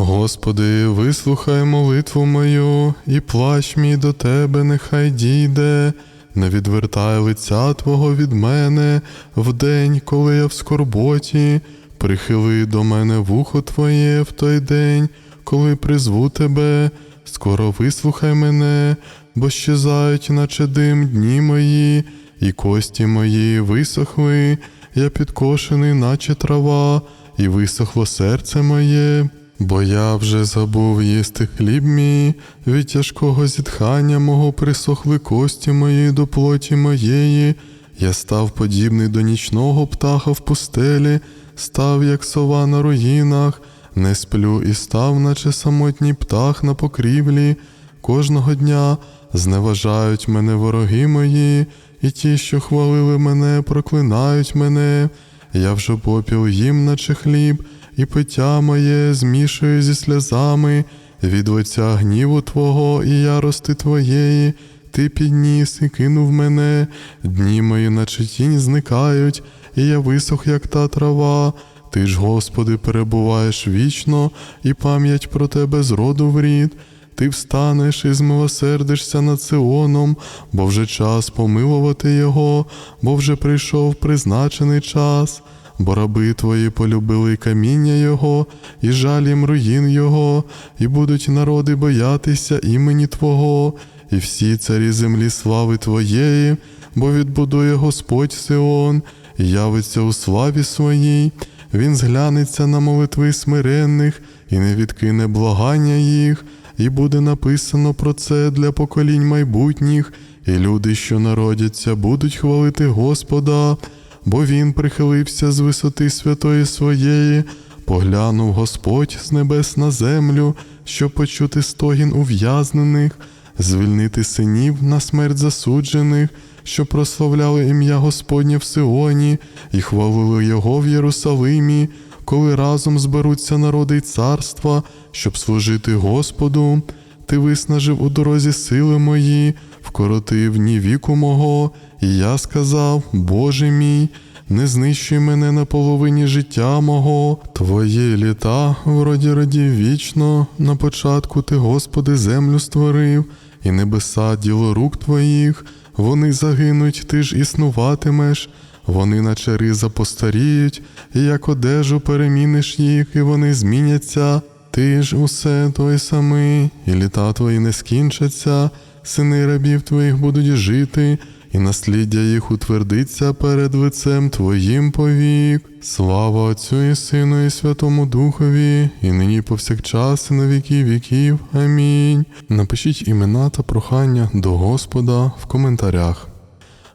Господи, вислухай молитву мою, і плач мій до Тебе нехай дійде. Не відвертай лиця Твого від мене в день, коли я в скорботі. Прихили до мене вухо Твоє в той день, коли призву Тебе. Скоро вислухай мене, бо щезають, наче дим дні мої, і кості мої висохли, я підкошений, наче трава, і висохло серце моє. Бо я вже забув їсти хліб мій, від тяжкого зітхання мого присохли кості мої до плоті моєї. Я став подібний до нічного птаха в пустелі, став, як сова на руїнах, не сплю і став, наче самотній птах на покрівлі. Кожного дня зневажають мене вороги мої, і ті, що хвалили мене, проклинають мене. Я вже попіл їм, наче хліб, і пиття моє змішую зі сльозами від лиця гніву Твого і ярости Твоєї. Ти підніс і кинув мене, дні мої, наче тінь зникають, і я висох, як та трава. Ти ж, Господи, перебуваєш вічно, і пам'ять про тебе з роду в рід. Ти встанеш і змилосердишся над Сионом, бо вже час помилувати його, бо вже прийшов призначений час, бо раби твої полюбили каміння Його, і жаль їм руїн Його, і будуть народи боятися імені Твого, і всі царі землі слави Твоєї, бо відбудує Господь Сион, і явиться у славі своїй. Він зглянеться на молитви смиренних і не відкине благання їх, і буде написано про це для поколінь майбутніх, і люди, що народяться, будуть хвалити Господа, бо Він прихилився з висоти святої своєї, поглянув Господь з небес на землю, щоб почути стогін ув'язнених, звільнити синів на смерть засуджених, що прославляли ім'я Господнє в Сионі і хвалили Його в Єрусалимі, коли разом зберуться народи й царства, щоб служити Господу. Ти виснажив у дорозі сили мої, вкоротив дні віку мого, і я сказав, Боже мій, не знищуй мене на половині життя мого, Твої літа в роді родів вічно, на початку ти, Господи, землю створив, і небеса діло рук Твоїх, вони загинуть, ти ж існуватимеш, вони наче риза постаріють, і як одежу переміниш їх, і вони зміняться. Ти ж усе той самий, і літа твої не скінчаться, сини рабів твоїх будуть жити, і насліддя їх утвердиться перед лицем Твоїм повік. Слава Отцю і Сину, і Святому Духові, і нині повсякчас, і на віки віків. Амінь. Напишіть імена та прохання до Господа в коментарях.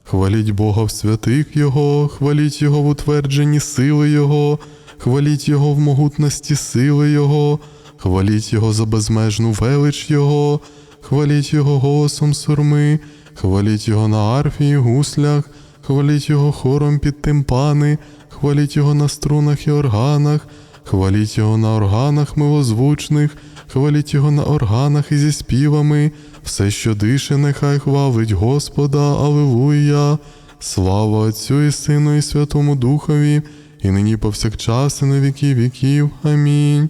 Хваліть Бога в святих Його, хваліть Його в утвердженні сили Його, хваліть Його в могутності сили Його, хваліть Його за безмежну велич Його, хваліть Його голосом сурми, хваліть Його на арфі і гуслях, хваліть Його хором під тимпани, хваліть Його на струнах і органах, хваліть Його на органах милозвучних, хваліть Його на органах і зі співами, все, що дише, нехай хвалить Господа, Алилуя. Слава Отцю і Сину, і Святому Духові, і нині повсякчас, і на віки віків. Амінь.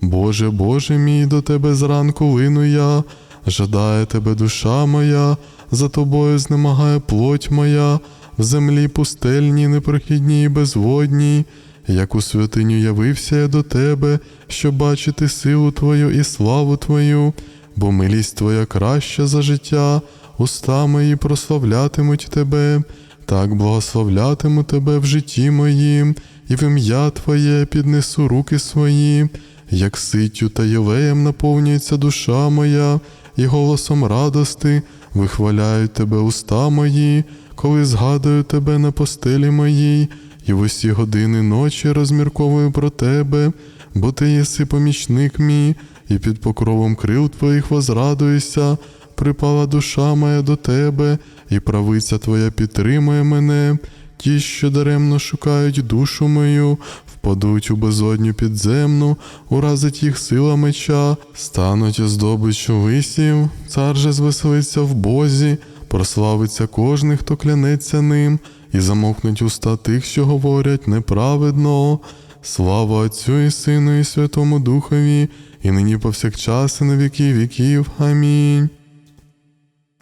Боже, Боже мій, до Тебе зранку лину я, жадає Тебе душа моя, за тобою знемагає плоть моя, в землі пустельній, непрохідній і безводній. Як у святиню явився я до Тебе, щоб бачити силу Твою і славу Твою, бо милість Твоя краща за життя, уста мої прославлятимуть Тебе, так благословлятиму Тебе в житті моїм, і в ім'я Твоє піднесу руки свої, як ситтю та єлеєм наповнюється душа моя, і голосом радости вихваляють Тебе уста мої, коли згадую Тебе на постелі моїй, і в усі години ночі розмірковую про Тебе, бо Ти єси помічник мій, і під покровом крил Твоїх возрадуюся, припала душа моя до Тебе, і правиця Твоя підтримує мене. Ті, що даремно шукають душу мою, впадуть у безодню підземну, уразить їх сила меча, стануть здобиччю висів, цар же звеселиться в Бозі, прославиться кожний, хто клянеться ним, і замовкнуть уста тих, що говорять неправедно. Слава Отцю і Сину, і Святому Духові, і нині повсякчас, і на віки віків. Амінь.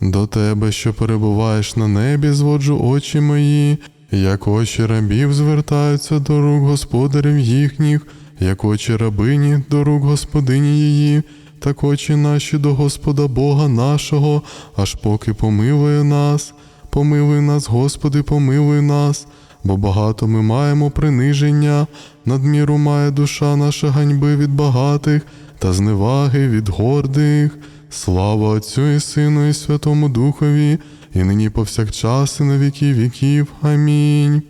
До тебе, що перебуваєш на небі, зводжу очі мої, як очі рабів звертаються до рук господарів їхніх, як очі рабині до рук господині її, так очі наші до Господа Бога нашого, аж поки помилує нас. Помилуй нас, Господи, помилуй нас, бо багато ми маємо приниження, надміру має душа наша ганьби від багатих та зневаги від гордих. Слава Отцю і Сину, і Святому Духові, і нині повсякчас, і на віки віків. Амінь.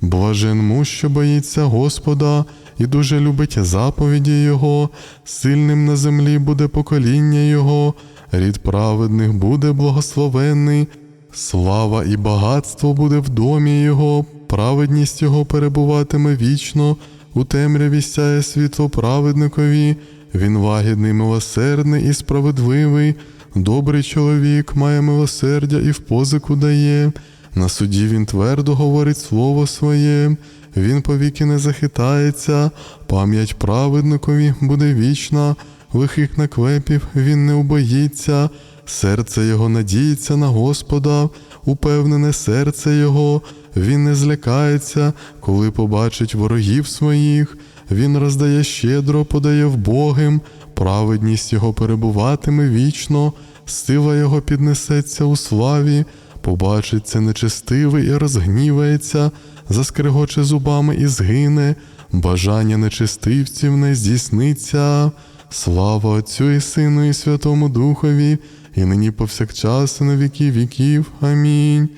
Блажен муж, що боїться Господа, і дуже любить заповіді Його, сильним на землі буде покоління Його, рід праведних буде благословенний, слава і багатство буде в домі Його, праведність Його перебуватиме вічно, у темряві сяє світло праведникові, він лагідний, милосердний і справедливий, добрий чоловік має милосердя і в позику дає. На суді він твердо говорить слово своє, він повіки не захитається, пам'ять праведникові буде вічна, лихих наклепів він не убоїться, серце його надіється на Господа, упевнене серце його, він не злякається, коли побачить ворогів своїх, він роздає щедро, подає вбогим, праведність його перебуватиме вічно, сила його піднесеться у славі побачить це нечестивий і розгнівається, заскрегоче зубами і згине, бажання нечестивців не здійсниться. Слава Отцю і Сину, і Святому Духові, і нині повсякчас, і на віки віків. Амінь.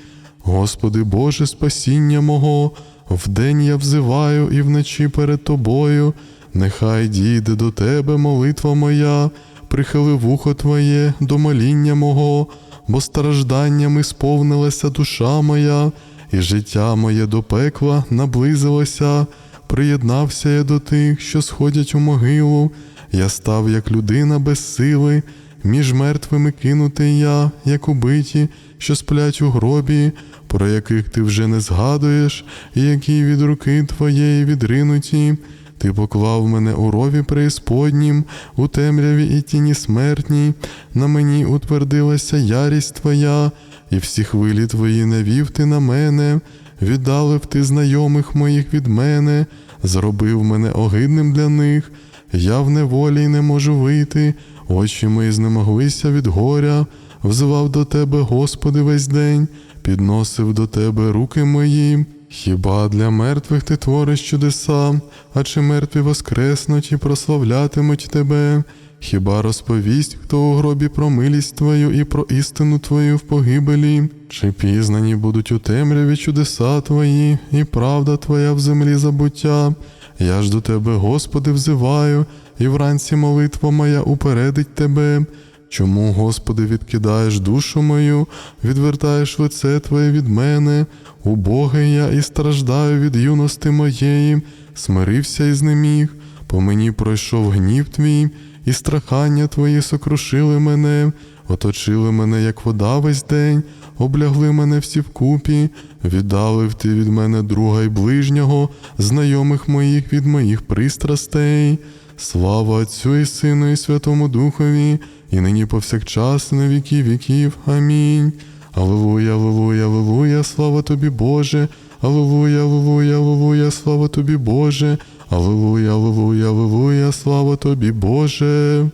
Господи Боже, спасіння мого, вдень я взиваю і вночі перед Тобою, нехай дійде до Тебе молитва моя, прихили вухо Твоє до моління мого бо стражданнями сповнилася душа моя, і життя моє до пекла наблизилося, приєднався я до тих, що сходять у могилу, я став як людина без сили, між мертвими кинутий я, як убиті, що сплять у гробі, про яких ти вже не згадуєш, і які від руки твоєї відринуті. Ти поклав мене у рові преісподнім, у темряві і тіні смертній, на мені утвердилася ярість Твоя, і всі хвилі Твої навів ти на мене, віддалив ти знайомих моїх від мене, зробив мене огидним для них. Я в неволі й не можу вийти, очі мої знемоглися від горя, взивав до Тебе, Господи, весь день, підносив до Тебе руки мої. Хіба для мертвих ти твориш чудеса, а чи мертві воскреснуть і прославлятимуть тебе? Хіба розповість, хто у гробі про милість твою і про істину твою в погибелі? Чи пізнані будуть у темряві чудеса твої, і правда твоя в землі забуття? Я ж до тебе, Господи, взиваю, і вранці молитва моя упередить тебе. Чому, Господи, відкидаєш душу мою, відвертаєш лице Твоє від мене, убогий я і страждаю від юності моєї, смирився і знеміг, по мені пройшов гнів твій, і страхання твої сокрушили мене, оточили мене, як вода весь день, облягли мене всі вкупі, віддалив ти від мене друга й ближнього, знайомих моїх від моїх пристрастей. Слава Отцю і Сину, і Святому Духові, і нині повсякчас, на віки віків. Амінь. Аллилуйя, аллилуйя, аллилуйя, слава тобі, Боже, Аллилуйя, аллилуйя, аллилуйя, слава тобі, Боже, Аллилуйя, аллилуйя, аллилуйя, слава тобі, Боже.